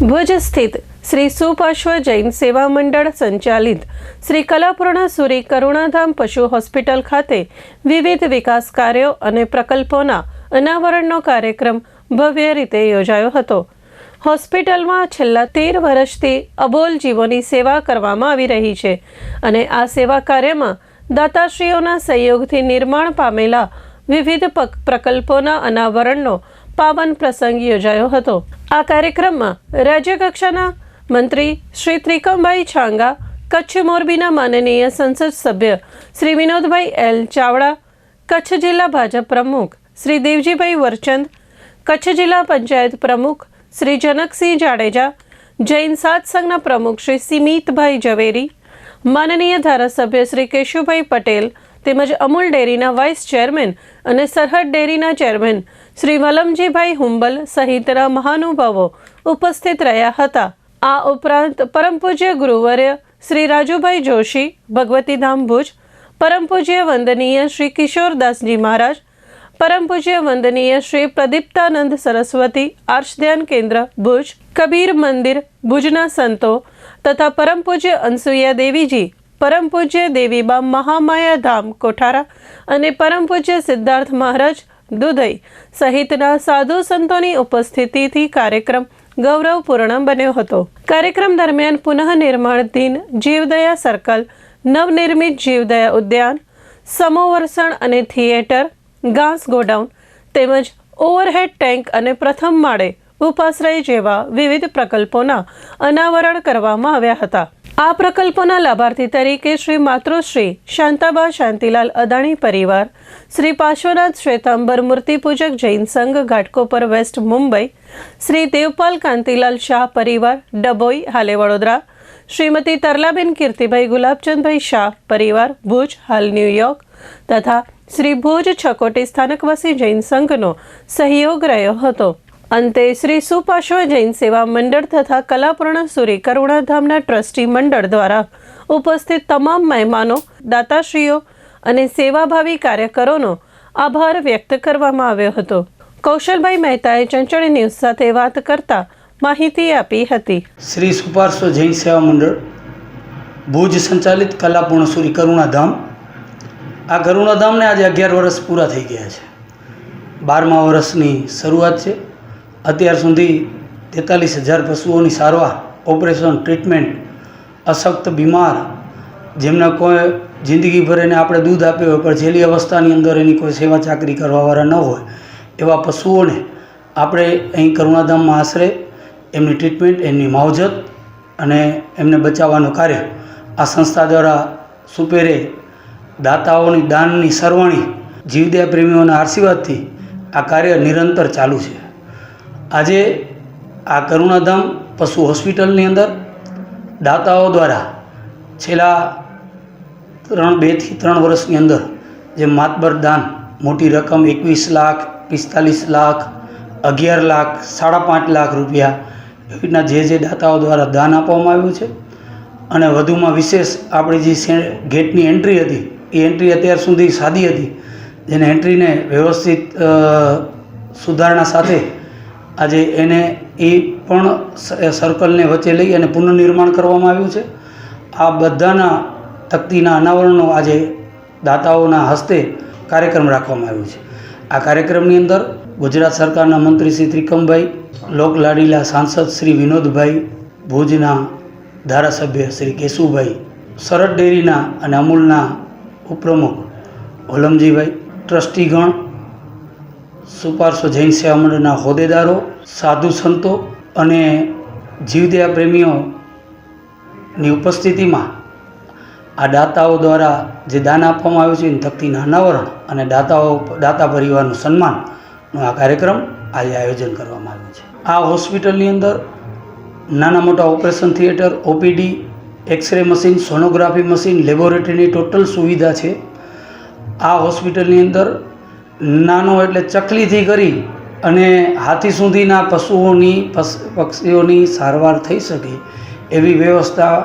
ભુજ સ્થિત શ્રી સુપાર્શ્વ જૈન સેવા મંડળ સંચાલિત શ્રી કલાપૂર્ણ સુરી કરુણાધામ પશુ હોસ્પિટલ ખાતે વિવિધ વિકાસ કાર્યો અને પ્રકલ્પોના અનાવરણનો કાર્યક્રમ ભવ્ય રીતે યોજાયો હતો. હોસ્પિટલમાં છેલ્લા તેર વર્ષથી અબોલ જીવોની સેવા કરવામાં આવી રહી છે અને આ સેવા કાર્યમાં દાતાશ્રીઓના સહયોગથી નિર્માણ પામેલા વિવિધ પ્રકલ્પોના અનાવરણનો પાવન પ્રસંગ યોજાયો હતો. આ કાર્યક્રમમાં રાજ્યકક્ષાના મંત્રી શ્રી ત્રિકમભાઈ છાંગા, કચ્છ મોરબીના માનનીય સંસદ સભ્ય શ્રી વિનોદભાઈ એલ ચાવડા, કચ્છ જિલ્લા ભાજપ પ્રમુખ શ્રી દેવજીભાઈ વરચંદ, કચ્છ જિલ્લા પંચાયત પ્રમુખ શ્રી જનકસિંહ જાડેજા, જૈન સાતસંઘના પ્રમુખ શ્રી સિમિતભાઈ ઝવેરી, માનનીય ધારાસભ્ય શ્રી કેશુભાઈ પટેલ તેમજ અમૂલ ડેરીના વાઇસ ચેરમેન અને સરહદ ડેરીના ચેરમેન શ્રી વલમજીભાઈ હુંબલ સહિતના મહાનુભાવો ઉપસ્થિત રહ્યા હતા. આ ઉપરાંત પરમ પૂજ્ય ગુરુવર્ય શ્રી રાજુભાઈ જોશી ભગવતીધામ ભુજ, પરમ પૂજ્ય વંદનીય શ્રી કિશોરદાસજી મહારાજ, પરમ પૂજ્ય વંદનીય શ્રી પ્રદીપ્તાનંદ સરસ્વતી આર્ષધ્યાન કેન્દ્ર ભુજ, કબીર મંદિર, ભુજના સંતો તથા પરમ પૂજ્ય અનસુયા દેવીજી પરમ પૂજ્ય દેવીબા મહામાયા ધામ કોઠારા અને પરમ પૂજ્ય સિદ્ધાર્થ મહારાજ દુધઈ સહિતના સાધુ સંતોની ઉપસ્થિતિથી કાર્યક્રમ ગૌરવપૂર્ણ બન્યો હતો. કાર્યક્રમ દરમિયાન પુનઃનિર્માણધીન જીવદયા સર્કલ, નવનિર્મિત જીવદયા ઉદ્યાન સમોવરસણ અને થિયેટર, ઘાસ ગોડાઉન તેમજ ઓવરહેડ ટેન્ક અને પ્રથમ માળે ઉપાશ્રય જેવા વિવિધ પ્રકલ્પોના અનાવરણ કરવામાં આવ્યા હતા. આ પ્રકલ્પોના લાભાર્થી તરીકે શ્રી માતૃશ્રી શાંતાબા શાંતિલાલ અદાણી પરિવાર, શ્રી પાર્શ્વનાથ શ્વેતાંબર મૂર્તિપૂજક જૈન સંઘ ઘાટકોપર વેસ્ટ મુંબઈ, શ્રી દેવપાલ કાંતિલાલ શાહ પરિવાર, ડભોઈ, હાલે વડોદરા, શ્રીમતી તરલાબેન કીર્તિભાઈ ગુલાબચંદભાઈ શાહ પરિવાર, ભુજ, હાલ ન્યૂયોર્ક તથા શ્રી ભુજ છકોટી સ્થાનકવાસી જૈન સંઘનો સહયોગ રહ્યો હતો. અંતે શ્રી સુપાશ્વ જૈન સેવા મંડળ તથા કલાપૂર્ણ સુરી કરુણાધામના ટ્રસ્ટી મંડળ દ્વારા ઉપસ્થિત તમામ મહેમાનો, દાતાશ્રીઓ અને સેવાભાવી કાર્યકરોનો આભાર વ્યક્ત કરવામાં આવ્યો હતો. કૌશલભાઈ મહેતાએ ચંચળ ન્યૂઝ સાથે વાત કરતા માહિતી આપી હતી. શ્રી સુપાર્શ્વ જૈન સેવા મંડળ, ભુજ સંચાલિત કલાપૂર્ણ સુરી કરુણાધામ. આ કરુણાધામને આજે અગિયાર વર્ષ પૂરા થઈ ગયા છે. બારમા વર્ષની શરૂઆત છે. અત્યાર સુધી તેતાલીસ હજાર પશુઓની સારવાર, ઓપરેશન, ટ્રીટમેન્ટ, અશક્ત બીમાર, જેમના કોઈ જિંદગીભર એને આપણે દૂધ આપ્યું હોય, પણ છેલ્લી અવસ્થાની અંદર એની કોઈ સેવા ચાકરી કરવાવાળા ન હોય, એવા પશુઓને આપણે અહીં કરુણાધામમાં આશરે એમની ટ્રીટમેન્ટ, એમની માવજત અને એમને બચાવવાનું કાર્ય આ સંસ્થા દ્વારા સુપેરે દાતાઓની દાનની સરવાણી જીવદયા પ્રેમીઓના આશીર્વાદથી આ કાર્ય નિરંતર ચાલુ છે. આજે આ કરુણાધામ પશુ હોસ્પિટલની અંદર દાતાઓ દ્વારા છેલ્લા ત્રણ, બેથી ત્રણ વર્ષની અંદર જે માતબર દાન મોટી રકમ એકવીસ લાખ, પિસ્તાલીસ લાખ, અગિયાર લાખ સાડા પાંચ લાખ રૂપિયા એવી રીતના જે જે દાતાઓ દ્વારા દાન આપવામાં આવ્યું છે. અને વધુમાં વિશેષ આપણી જે ગેટની એન્ટ્રી હતી, એ એન્ટ્રી અત્યાર સુધી સાદી હતી. જેને એન્ટ્રીને વ્યવસ્થિત સુધારણા સાથે આજે એને એ પણ સર્કલને વચ્ચે લઈ અને પુનઃનિર્માણ કરવામાં આવ્યું છે. આ બધાના તકતીના અનાવરણનો આજે દાતાઓના હસ્તે કાર્યક્રમ રાખવામાં આવ્યો છે. આ કાર્યક્રમની અંદર ગુજરાત સરકારના મંત્રી શ્રી ત્રિકમભાઈ લોકલાડીલા સાંસદ શ્રી વિનોદભાઈ, ભુજના ધારાસભ્ય શ્રી કેશુભાઈ, સરહદ ડેરીના અને અમૂલના ઉપપ્રમુખ ઓલમજીભાઈ, ટ્રસ્ટીગણ સુપાર્શ્વ જૈન સેવા મંડળના હોદ્દેદારો, સાધુ સંતો અને જીવદયા પ્રેમીઓની ઉપસ્થિતિમાં આ દાતાઓ દ્વારા જે દાન આપવામાં આવ્યું છે એની તકતીના અનાવરણ અને દાતાઓ દાતા પરિવારનું સન્માનનો આ કાર્યક્રમ આજે આયોજન કરવામાં આવ્યું છે. આ હોસ્પિટલની અંદર નાના મોટા operation theatre, OPD, X-ray machine, sonography machine, લેબોરેટરીની total સુવિધા છે. આ હોસ્પિટલની અંદર નાનો એટલે ચકલીથી કરી અને હાથી સુધીના પશુઓની પક્ષીઓની સારવાર થઈ શકે એવી વ્યવસ્થા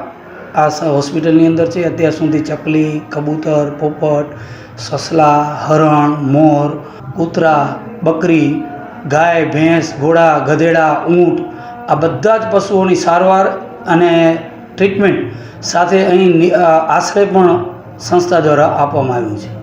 આ હોસ્પિટલની અંદર છે. અત્યાર સુધી ચકલી, કબૂતર, પોપટ, સસલા, હરણ, મોર, કૂતરા, બકરી, ગાય, ભેંસ, ઘોડા, ગધેડા, ઊંટ આ બધા જ પશુઓની સારવાર અને ટ્રીટમેન્ટ સાથે અહીં આશ્રય પણ સંસ્થા દ્વારા આપવામાં આવ્યું છે.